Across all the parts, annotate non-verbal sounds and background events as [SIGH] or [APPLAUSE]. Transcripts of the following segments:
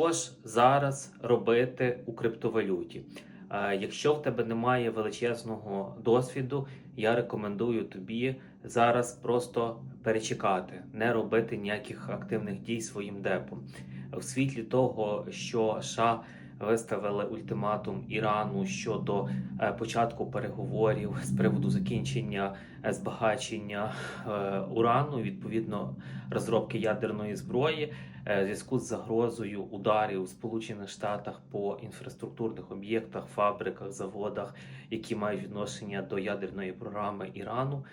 Що ж зараз робити у криптовалюті? Е, Якщо в тебе немає величезного досвіду, я рекомендую тобі зараз просто перечекати, не робити ніяких активних дій своїм депом. В світлі того, що США виставили ультиматум Ірану щодо е, початку переговорів з приводу закінчення е, збагачення е, урану, відповідно розробки ядерної зброї. В зв'язку з загрозою ударів у Сполучених Штатах по інфраструктурних об'єктах, фабриках, заводах, які мають відношення до ядерної програми Ірану,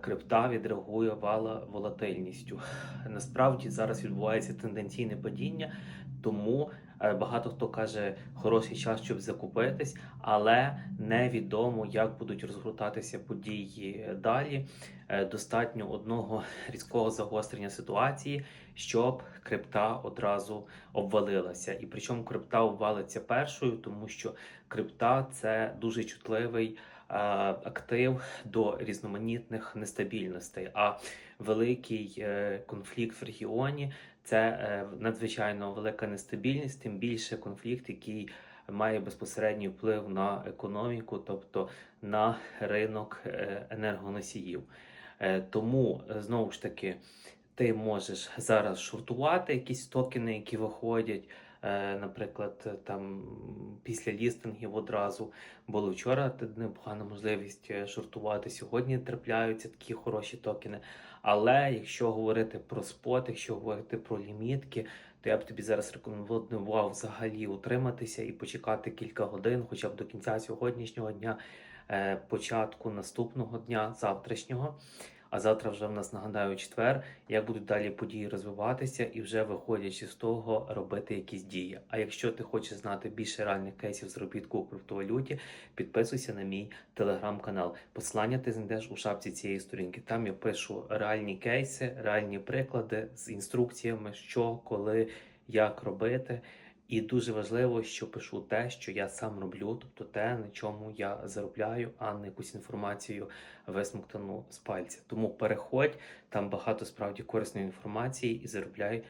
крипта відреагувала волатильністю. Насправді зараз відбувається тенденційне падіння, тому багато хто каже хороший час, щоб закупитись, але невідомо, як будуть розгортатися події далі. Е, Достатньо одного [LAUGHS] різкого загострення ситуації, щоб крипта одразу обвалилася. І причому крипта обвалиться першою, тому що крипта це дуже чутливий е, актив до різноманітних нестабільностей. А великий е, конфлікт в регіоні це е, надзвичайно велика нестабільність, тим більше конфлікт, який має безпосередній вплив на економіку, тобто на ринок е, енергоносіїв. Е, Тому е, знову ж таки ти можеш зараз шортувати якісь токени, які виходять. Е, Наприклад, е, там після лістингів одразу було вчора непогана можливість е, шортувати. Сьогодні трапляються такі хороші токени. Але якщо говорити про спот, якщо говорити про лімітки, то я б тобі зараз рекомендував взагалі утриматися і почекати кілька годин, хоча б до кінця сьогоднішнього дня, е, початку наступного дня, завтрашнього. А завтра вже в нас нагадаю четвер, як будуть далі події розвиватися, і вже виходячи з того, робити якісь дії. А якщо ти хочеш знати більше реальних кейсів заробітку у криптовалюті, підписуйся на мій телеграм-канал. Посилання ти знайдеш у шапці цієї сторінки. Там я пишу реальні кейси, реальні приклади з інструкціями, що, коли, як робити. І дуже важливо, що пишу те, що я сам роблю, тобто те, на чому я заробляю, а не якусь інформацію висмоктану з пальця. Тому переходь, там багато справді корисної інформації і заробляй